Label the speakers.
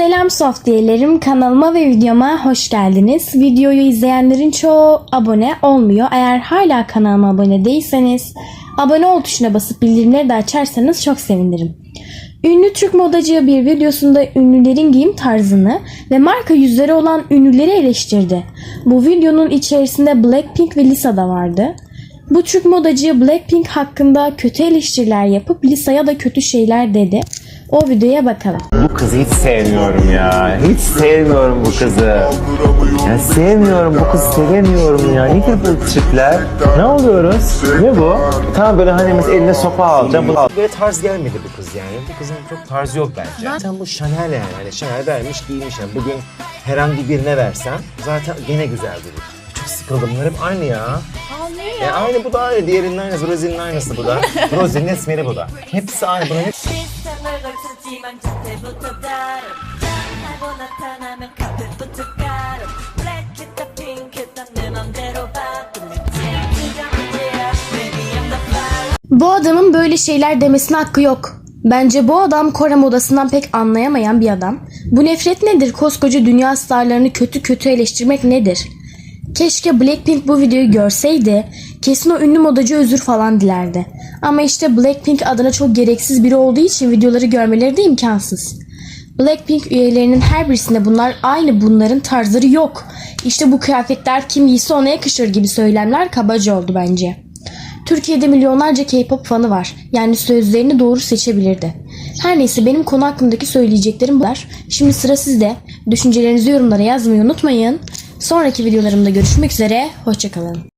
Speaker 1: Selam softiyelerim kanalıma ve videoma hoş geldiniz. Videoyu izleyenlerin çoğu abone olmuyor. Eğer hala kanalıma abone değilseniz abone ol tuşuna basıp bildirimleri de açarsanız çok sevinirim. Ünlü Türk modacı bir videosunda ünlülerin giyim tarzını ve marka yüzleri olan ünlüleri eleştirdi. Bu videonun içerisinde Blackpink ve Lisa da vardı. Bu Türk modacı Blackpink hakkında kötü eleştiriler yapıp Lisa'ya da kötü şeyler dedi. O videoya bakalım.
Speaker 2: Bu kızı hiç sevmiyorum ya. Hiç sevmiyorum bu kızı. Ya sevmiyorum bu kızı sevemiyorum ya. Nedir bu tripler? Ne oluyoruz? Ne bu? Tamam böyle hani mesela eline sopa alacağım. Bunu al. Böyle tarz gelmedi bu kız yani. Bu kızın çok tarzı yok bence. Zaten bu Chanel yani. Hani Chanel vermiş giymiş yani. Bugün herhangi birine versen zaten gene güzel durur. Çok sıkıldım. Bunlar hep aynı ya. E aynı bu da aynı. Diğerinin aynısı. Rosie'nin aynısı bu da. Rosie'nin esmeri bu da. Hepsi aynı. Bunların hepsi
Speaker 3: 시선을 걸쳤지만 자태부터 다름 하고 나타나면 카펫부터 가름 블랙했다 핑크했다 내 맘대로 바꾸면 진짜 문제야 Baby I'm the fire
Speaker 1: Bu adamın böyle şeyler demesine hakkı yok. Bence bu adam Kore modasından pek anlayamayan bir adam. Bu nefret nedir? Koskoca dünya starlarını kötü kötü eleştirmek nedir? Keşke Blackpink bu videoyu görseydi. Kesin o ünlü modacı özür falan dilerdi. Ama işte Blackpink adına çok gereksiz biri olduğu için videoları görmeleri de imkansız. Blackpink üyelerinin her birisinde bunlar aynı bunların tarzları yok. İşte bu kıyafetler kim giyse ona yakışır gibi söylemler kabaca oldu bence. Türkiye'de milyonlarca K-pop fanı var. Yani sözlerini doğru seçebilirdi. Her neyse benim konu hakkındaki söyleyeceklerim bunlar. Şimdi sıra sizde. Düşüncelerinizi yorumlara yazmayı unutmayın. Sonraki videolarımda görüşmek üzere. Hoşçakalın.